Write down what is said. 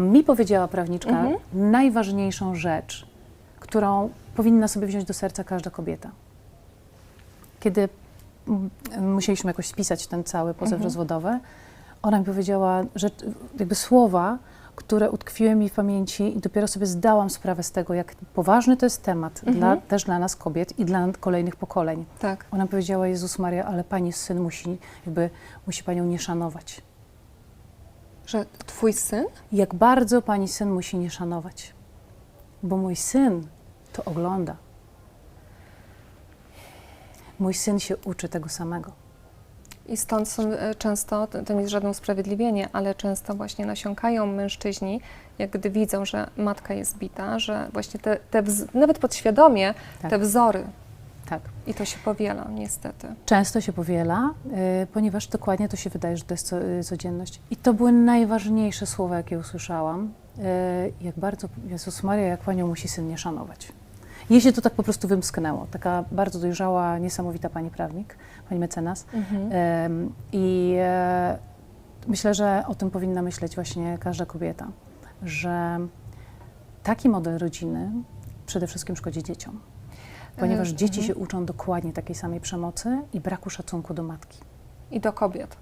Mi powiedziała prawniczka Mhm. najważniejszą rzecz, którą powinna sobie wziąć do serca każda kobieta. Kiedy mm, musieliśmy jakoś spisać ten cały pozew Mhm. rozwodowy, ona mi powiedziała, t- jakby słowa, które utkwiły mi w pamięci i dopiero sobie zdałam sprawę z tego, jak poważny to jest temat, Mhm. dla, też dla nas kobiet i dla kolejnych pokoleń. Tak. Ona powiedziała, Jezus Maria, ale pani syn musi, jakby, musi panią nie szanować. Że twój syn? Jak bardzo pani syn musi nie szanować. Bo mój syn to ogląda. Mój syn się uczy tego samego. I stąd są e, często, to nie jest żadne usprawiedliwienie, ale często właśnie nasiąkają mężczyźni, jak gdy widzą, że matka jest bita, że właśnie te, te nawet podświadomie, Tak. te wzory. Tak. I to się powiela, niestety. Często się powiela, y, ponieważ dokładnie to się wydaje, że to jest co, y, codzienność. I to były najważniejsze słowa, jakie usłyszałam. Y, jak bardzo, Jezus Maria, jak panią musi syn nie szanować. Jej się to tak po prostu wymsknęło. Taka bardzo dojrzała, niesamowita pani prawnik, pani mecenas. Em, I e, myślę, że o tym powinna myśleć właśnie każda kobieta, że taki model rodziny przede wszystkim szkodzi dzieciom, ponieważ E, dzieci mhm. się uczą dokładnie takiej samej przemocy i braku szacunku do matki. I do kobiet.